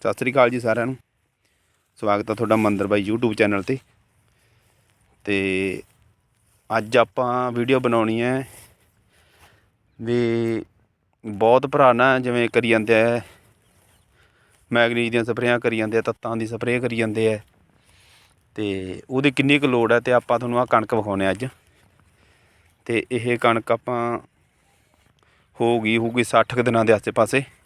ਸਤਿ ਸ੍ਰੀ ਅਕਾਲ ਜੀ ਸਾਰਿਆਂ ਨੂੰ। ਸਵਾਗਤ ਹੈ ਤੁਹਾਡਾ ਮੰਦਰ ਬਾਈ YouTube ਚੈਨਲ ਤੇ। ਤੇ ਅੱਜ ਆਪਾਂ ਵੀਡੀਓ ਬਣਾਉਣੀ ਹੈ ਵੀ ਬਹੁਤ ਭਰਾ ਨਾ ਜਿਵੇਂ ਕਰੀ ਜਾਂਦੇ ਆ। ਮੈਗਨੀਜ਼ ਦੀਆਂ ਸਪਰੇਆਂ ਕਰੀ ਜਾਂਦੇ ਆ, ਤੱਤਾਂ ਦੀ ਸਪਰੇਅ ਕਰੀ ਜਾਂਦੇ ਆ। ਤੇ ਉਹਦੀ ਕਿੰਨੀ ਕੁ ਲੋੜ ਹੈ ਤੇ ਆਪਾਂ ਤੁਹਾਨੂੰ ਆ ਕਣਕ ਵਿਖਾਉਣੇ ਆ ਅੱਜ। ਤੇ ਇਹ ਕਣਕ ਆਪਾਂ ਹੋਊਗੀ ਹੋਊਗੀ 60 ਕੁ ਦਿਨਾਂ ਦੇ ਆਸੇ-ਪਾਸੇ।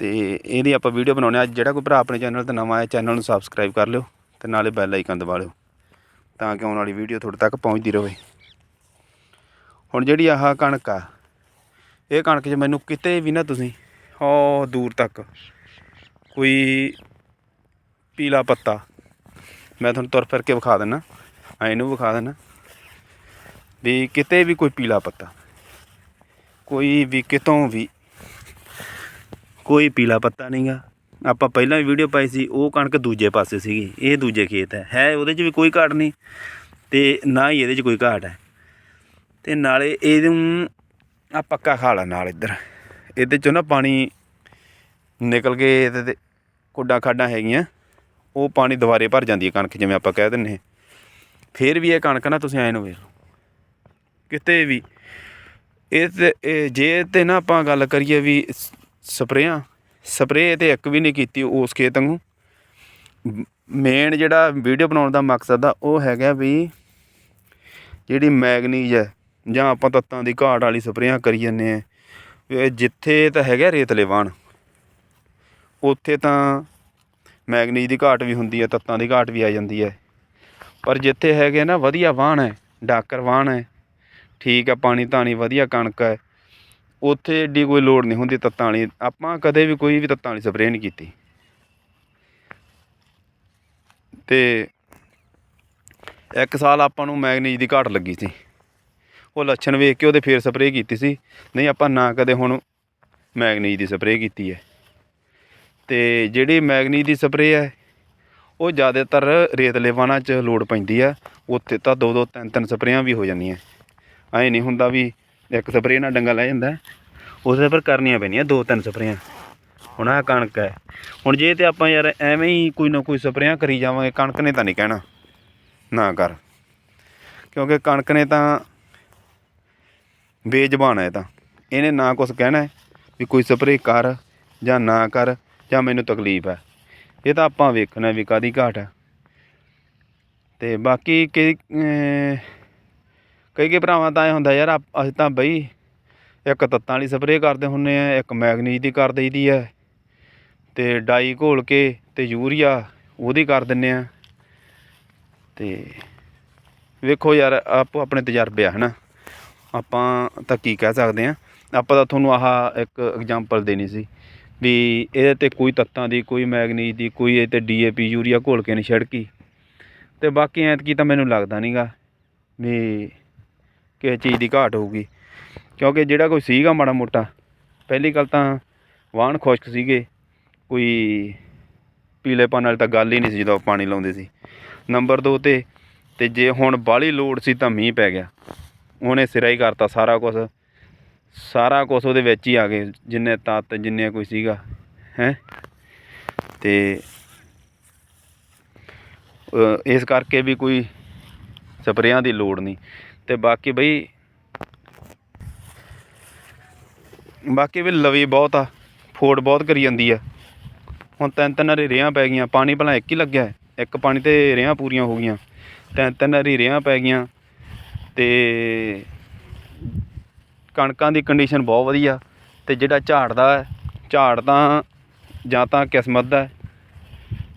ਤੇ ਇਹਦੀ ਆਪਾਂ ਵੀਡੀਓ ਬਣਾਉਣੇ ਆ ਅੱਜ ਜਿਹੜਾ ਕੋਈ ਭਰਾ ਆਪਣੇ ਚੈਨਲ ਤੇ ਨਵਾਂ ਹੈ ਚੈਨਲ ਨੂੰ ਸਬਸਕ੍ਰਾਈਬ ਕਰ ਲਿਓ ਤੇ ਨਾਲੇ ਬੈਲ ਆਈਕਨ ਦਬਾ ਲਿਓ ਤਾਂ ਕਿ ਆਉਣ ਵਾਲੀ ਵੀਡੀਓ ਤੁਹਾਡੇ ਤੱਕ ਪਹੁੰਚਦੀ ਰਹੇ। ਹੁਣ ਜਿਹੜੀ ਆਹ ਕਣਕ ਆ, ਇਹ ਕਣਕ 'ਚ ਮੈਨੂੰ ਕਿਤੇ ਵੀ ਨਾ ਤੁਸੀਂ ਉਹ ਦੂਰ ਤੱਕ ਕੋਈ ਪੀਲਾ ਪੱਤਾ, ਮੈਂ ਤੁਹਾਨੂੰ ਤੁਰ ਫਿਰ ਕੇ ਵਿਖਾ ਦਿੰਨਾ ਐ ਇਹਨੂੰ ਵਿਖਾ ਦਿੰਨਾ ਵੀ ਕਿਤੇ ਵੀ ਕੋਈ ਪੀਲਾ ਪੱਤਾ, ਕੋਈ ਵੀ ਕਿਤੋਂ ਵੀ ਕੋਈ ਪੀਲਾ ਪੱਤਾ ਨਹੀਂਗਾ ਆਪਾਂ ਪਹਿਲਾਂ ਵੀ ਵੀਡੀਓ ਪਾਈ ਸੀ, ਉਹ ਕਣਕ ਦੂਜੇ ਪਾਸੇ ਸੀਗੀ, ਇਹ ਦੂਜੇ ਖੇਤ ਹੈ। ਹੈ ਉਹਦੇ 'ਚ ਵੀ ਕੋਈ ਘਾਟ ਨਹੀਂ ਤੇ ਨਾ ਹੀ ਇਹਦੇ 'ਚ ਕੋਈ ਘਾਟ ਹੈ। ਤੇ ਨਾਲੇ ਇਹਨੂੰ ਆ ਪੱਕਾ ਖਾਲਾ ਨਾਲ ਇੱਧਰ। ਇਹਦੇ 'ਚੋਂ ਨਾ ਪਾਣੀ ਨਿਕਲ ਕੇ ਇਹਦੇ ਤੇ ਕੁੱਡਾ ਖਾਡਾਂ ਹੈਗੀਆਂ, ਉਹ ਪਾਣੀ ਦੁਬਾਰੇ ਭਰ ਜਾਂਦੀ ਹੈ ਕਣਕ, ਜਿਵੇਂ ਆਪਾਂ ਕਹਿ ਦਿੰਨੇ ਫਿਰ ਵੀ ਇਹ ਕਣਕ ਨਾ ਤੁਸੀਂ ਐਂ ਨੂੰ ਵੇਖ ਲਓ। ਕਿਤੇ ਵੀ ਇਹ ਤੇ, ਇਹ ਜੇ ਤੇ ਨਾ ਆਪਾਂ ਗੱਲ ਕਰੀਏ ਵੀ ਸਪਰੇਆਂ, ਸਪਰੇਅ ਤੇ ਇੱਕ ਵੀ ਨਹੀਂ ਕੀਤੀ ਉਸ ਖੇਤ ਨੂੰ ਮੇਨ ਜਿਹੜਾ ਵੀਡੀਓ ਬਣਾਉਣ ਦਾ ਮਕਸਦ ਆ, ਉਹ ਹੈਗਾ ਵੀ ਜਿਹੜੀ ਮੈਗਨੀਜ਼ ਹੈ ਜਾਂ ਆਪਾਂ ਤੱਤਾਂ ਦੀ ਘਾਟ ਵਾਲੀ ਸਪਰੇਆਂ ਕਰੀ ਜਾਂਦੇ ਆ। ਜਿੱਥੇ ਤਾਂ ਹੈਗਾ ਰੇਤਲੇ ਵਾਣ, ਉੱਥੇ ਤਾਂ ਮੈਗਨੀਜ਼ ਦੀ ਘਾਟ ਵੀ ਹੁੰਦੀ ਹੈ ਤੱਤਾਂ ਦੀ ਘਾਟ ਵੀ ਆ ਜਾਂਦੀ ਹੈ ਪਰ ਜਿੱਥੇ ਹੈਗੇ ਨਾ ਵਧੀਆ ਵਾਣ ਹੈ ਡਾਕਰ ਵਾਣ ਹੈ ਠੀਕ ਹੈ ਪਾਣੀ ਧਾਣੀ ਵਧੀਆ ਕਣਕ ਹੈ ਉੱਥੇ ਏਡੀ ਕੋਈ ਲੋੜ ਨਹੀਂ ਹੁੰਦੀ ਤੱਤਾਂ ਵਾਲੀ। ਆਪਾਂ ਕਦੇ ਵੀ ਕੋਈ ਵੀ ਤੱਤਾਂ ਵਾਲੀ ਸਪਰੇਅ ਨਹੀਂ ਕੀਤੀ। ਤੇ ਇੱਕ ਸਾਲ ਆਪਾਂ ਨੂੰ ਮੈਗਨੀਜ਼ ਦੀ ਘਾਟ ਲੱਗੀ ਸੀ। ਉਹ ਲੱਛਣ ਵੇਖ ਕੇ ਉਹਦੇ ਫੇਰ ਸਪਰੇਅ ਕੀਤੀ ਸੀ। ਨਹੀਂ, ਆਪਾਂ ਨਾ ਕਦੇ ਹੁਣ ਮੈਗਨੀਜ਼ ਦੀ ਸਪਰੇਅ ਕੀਤੀ ਹੈ। ਤੇ ਜਿਹੜੀ ਮੈਗਨੀਜ਼ ਦੀ ਸਪਰੇਅ ਹੈ, ਉਹ ਜ਼ਿਆਦਾਤਰ ਰੇਤਲੇ ਵਾਣਾ 'ਚ ਲੋੜ ਪੈਂਦੀ ਆ। ਉੱਥੇ ਤਾਂ ਦੋ ਦੋ ਤਿੰਨ ਤਿੰਨ ਸਪਰੇਆਂ ਵੀ ਹੋ ਜਾਂਦੀਆਂ। ਐਂ ਨਹੀਂ ਹੁੰਦਾ ਵੀ ਇੱਕ ਸਪਰੇਅ ਨਾਲ ਡੰਗਾ ਲੈ ਜਾਂਦਾ। ਉਹਦੇ ਪਰ ਕਰਨੀਆਂ ਪੈਣੀਆਂ, ਦੋ ਤਿੰਨ ਸਪਰੇਆਂ। ਹੁਣ ਆਹ ਕਣਕ ਹੈ। ਹੁਣ ਜੇ ਤੇ ਆਪਾਂ ਯਾਰ ਐਵੇਂ ਹੀ ਕੋਈ ਨਾ ਕੋਈ ਸਪਰੇਆਂ ਕਰੀ ਜਾਵਾਂਗੇ, ਕਣਕ ਨੇ ਤਾਂ ਨਹੀਂ ਕਹਿਣਾ। ਨਾ ਕਰ। ਕਿਉਂਕਿ ਕਣਕ ਨੇ ਤਾਂ ਬੇਜ਼ਬਾਨ ਹੈ ਤਾਂ। ਇਹਨੇ ਨਾ ਕੁਝ ਕਹਿਣਾ ਵੀ ਕੋਈ ਸਪਰੇਅ ਕਰ ਜਾਂ ਨਾ ਕਰ ਜਾਂ ਮੈਨੂੰ ਤਕਲੀਫ ਹੈ। ਇਹ ਤਾਂ ਆਪਾਂ ਵੇਖਣਾ ਵੀ ਕਾਦੀ ਘਾਟ ਹੈ। ਤੇ ਬਾਕੀ ਕਈ ਕਈ ਕਈ ਭਰਾਵਾਂ ਤਾਂ ਐ ਹੁੰਦਾ ਯਾਰ, ਆਪ- ਅਸੀਂ ਤਾਂ ਬਈ ਇੱਕ ਤੱਤਾਂ ਵਾਲੀ ਸਪਰੇਅ ਕਰਦੇ ਹੁੰਨੇ ਆ, ਇੱਕ ਮੈਗਨੀਜ਼ ਦੀ ਕਰ ਦਈਦੀ ਹੈ ਤੇ ਡਾਈ ਘੋਲ ਕੇ ਤੇ ਯੂਰੀਆ ਉਹਦੀ ਕਰ ਦਿੰਨੇ ਆ। ਤੇ ਵੇਖੋ ਯਾਰ, ਆਪੋ ਆਪਣੇ ਤਜਰਬੇ ਆ, ਹਨਾ? ਆਪਾਂ ਤਾਂ ਕੀ ਕਹਿ ਸਕਦੇ ਆ? ਆਪਾਂ ਤਾਂ ਤੁਹਾਨੂੰ ਆਹ ਇੱਕ ਐਗਜ਼ਾਮਪਲ ਦੇਣੀ ਸੀ ਵੀ ਇਹਦੇ ਤੇ ਕੋਈ ਤੱਤਾਂ ਦੀ, ਕੋਈ ਮੈਗਨੀਜ਼ ਦੀ, ਕੋਈ ਇਹ ਤੇ ਡੀਏਪੀ ਯੂਰੀਆ ਘੋਲ ਕੇ ਨਹੀਂ ਛਿੜਕੀ। ਤੇ ਬਾਕੀ ਐਤਕੀ ਤਾਂ ਮੈਨੂੰ ਲੱਗਦਾ ਨਹੀਂਗਾ ਵੀ ਕਿਸੇ ਚੀਜ਼ ਦੀ ਘਾਟ ਹੋਊਗੀ। ਕਿਉਂਕਿ ਜਿਹੜਾ ਕੋਈ ਸੀਗਾ ਮਾੜਾ ਮੋਟਾ, ਪਹਿਲੀ ਗੱਲ ਤਾਂ ਵਾਹਣ ਖੁਸ਼ਕ ਸੀਗੇ। ਕੋਈ ਪੀਲੇਪਨ ਵਾਲੀ ਤਾਂ ਗੱਲ ਹੀ ਨਹੀਂ ਸੀ ਜਦੋਂ ਪਾਣੀ ਲਾਉਂਦੇ ਸੀ। ਨੰਬਰ 2 ਤੇ ਤੇ ਜੇ ਹੁਣ ਬਾਹਲੀ ਲੋੜ ਸੀ ਤਾਂ ਮੀਂਹ ਪੈ ਗਿਆ। ਉਹਨੇ ਸਿਰਾ ਹੀ ਕਰਤਾ ਸਾਰਾ ਕੁਝ ਸਾਰਾ ਕੁਝ ਉਹਦੇ ਵਿੱਚ ਹੀ ਆ ਗਏ, ਜਿੰਨੇ ਤੱਤ ਜਿੰਨੇ ਕੋਈ ਸੀਗਾ। ਹੈ? ਤੇ ਇਸ ਕਰਕੇ ਵੀ ਕੋਈ ਸਪਰੇਆਂ ਦੀ ਲੋੜ ਨਹੀਂ। ਤੇ ਬਾਕੀ ਬਈ, ਬਾਕੀ ਵੀ ਲਵੀ ਬਹੁਤ ਆ, ਫੋੜ ਬਹੁਤ ਕਰੀ ਜਾਂਦੀ ਆ। ਹੁਣ ਤਿੰਨ ਤਿੰਨ ਵਾਰੀ ਰੇਹਾਂ ਪੈ ਗਈਆਂ, ਪਾਣੀ ਭਲਾ ਇੱਕ ਹੀ ਲੱਗਿਆ ਇੱਕ ਪਾਣੀ ਤੇ ਰੇਹਾਂ ਪੂਰੀਆਂ ਹੋ ਗਈਆਂ। ਤਿੰਨ ਤਿੰਨ ਵਾਰੀ ਰੇਹਾਂ ਪੈ ਗਈਆਂ ਤੇ ਕਣਕਾਂ ਦੀ ਕੰਡੀਸ਼ਨ ਬਹੁਤ ਵਧੀਆ ਤੇ ਜਿਹੜਾ ਝਾੜਦਾ ਹੈ, ਝਾੜ ਤਾਂ ਜਾਂ ਤਾਂ ਕਿਸਮਤ ਦਾ ਹੈ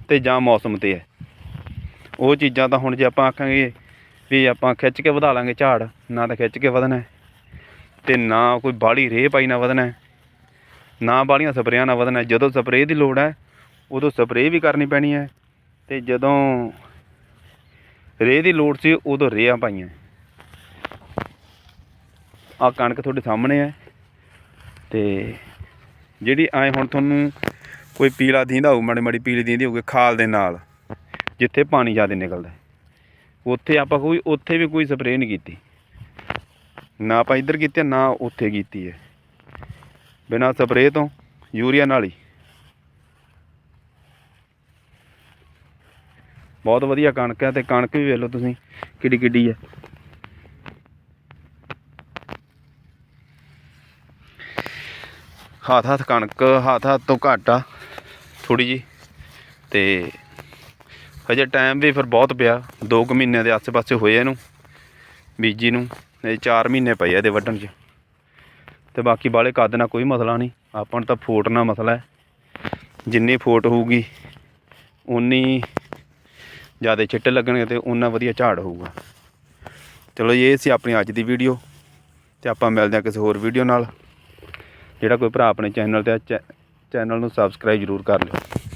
ਤੇ ਜਾਂ ਮੌਸਮ ਤੇ ਹੈ। ਉਹ ਚੀਜ਼ਾਂ ਤਾਂ ਹੁਣ ਜੇ ਆਪਾਂ ਆਖਾਂਗੇ ਵੀ ਆਪਾਂ ਖਿੱਚ ਕੇ ਵਧਾ ਲਾਂਗੇ ਝਾੜ, ਨਾ ਤਾਂ ਖਿੱਚ ਕੇ ਵਧਣਾ ਹੈ। ਤੇ ਨਾ ਕੋਈ ਬਾਹਲੀ ਰੇਹ ਪਾਈ ਨਾ ਵਧਣਾ ਨਾ ਬਾਹਲੀਆਂ ਸਪਰੇਆਂ ਨਾ ਵਧਣਾ ਜਦੋਂ ਸਪਰੇਅ ਦੀ ਲੋੜ ਹੈ, ਉਦੋਂ ਸਪਰੇਅ ਵੀ ਕਰਨੀ ਪੈਣੀ ਹੈ। ਤੇ ਜਦੋਂ ਰੇਹ ਦੀ ਲੋੜ ਸੀ, ਉਦੋਂ ਰੇਹਾਂ ਪਾਈਆਂ। ਆ ਕਣਕ ਤੁਹਾਡੇ ਸਾਹਮਣੇ ਹੈ। ਤੇ ਜਿਹੜੀ ਐ ਹੁਣ ਤੁਹਾਨੂੰ ਕੋਈ ਪੀਲਾ ਦੀਂਦਾ ਹੋਊ ਮਾੜੀ ਮਾੜੀ ਪੀਲੀ ਦੀਂਦੀ ਹੋਊਗੀ, ਖਾਲ ਦੇ ਨਾਲ, ਜਿੱਥੇ ਪਾਣੀ ਜ਼ਿਆਦਾ ਨਿਕਲਦਾ ਉੱਥੇ ਆਪਾਂ ਕੋਈ, ਉੱਥੇ ਵੀ ਕੋਈ ਸਪਰੇਅ ਨਹੀਂ ਕੀਤੀ। ਨਾ ਆਪਾਂ ਇੱਧਰ ਕੀਤੀ ਨਾ ਉੱਥੇ ਕੀਤੀ ਹੈ। ਬਿਨਾਂ ਸਪਰੇਅ ਤੋਂ ਯੂਰੀਆ ਨਾਲ ਹੀ। ਬਹੁਤ ਵਧੀਆ ਕਣਕ ਹੈ ਤੇ ਕਣਕ ਵੀ ਵੇਖ ਲਓ ਤੁਸੀਂ, ਕਿੱਡੀ ਕਿੱਡੀ ਹੈ। ਹੱਥ ਹੱਥ ਕਣਕ ਹੱਥ ਹੱਥ ਤੋਂ ਘੱਟ ਆ ਥੋੜੀ ਜੀ ਤੇ ਹਜੇ ਟਾਈਮ ਵੀ ਫਿਰ ਬਹੁਤ ਪਿਆ। 2 ਕੁ ਮਹੀਨੇ ਦੇ ਆਸੇ-ਪਾਸੇ ਹੋਏ ਇਹਨੂੰ ਬੀਜੀ ਨੂੰ ਇਹ 4 ਮਹੀਨੇ ਪਏ ਇਹਦੇ ਵੱਢਣ 'ਚ। ਤੇ ਬਾਕੀ ਬਾਲੇ ਕੱਦ ਨਾਲ ਕੋਈ ਮਸਲਾ ਨਹੀਂ ਆਪਾਂ ਨੂੰ ਤਾਂ ਫੋਟ ਨਾਲ ਮਸਲਾ ਹੈ। ਜਿੰਨੀ ਫੋਟ ਹੋਊਗੀ ਉਨੀ ਜ਼ਿਆਦਾ ਛਿੱਟੇ ਲੱਗਣਗੇ ਤੇ ਉਨਾ ਵਧੀਆ ਝਾੜ ਹੋਊਗਾ। ਚਲੋ ਇਹ ਸੀ ਆਪਣੀ ਅੱਜ ਦੀ ਵੀਡੀਓ ਤੇ ਆਪਾਂ ਮਿਲਦੇ ਹਾਂ ਕਿਸੇ ਹੋਰ ਵੀਡੀਓ ਨਾਲ। ਜਿਹੜਾ ਕੋਈ ਭਰਾ ਆਪਣੇ ਚੈਨਲ ਤੇ ਆ, ਚੈ- ਚੈਨਲ ਨੂੰ ਸਬਸਕ੍ਰਾਈਬ ਜ਼ਰੂਰ ਕਰ ਲਿਓ।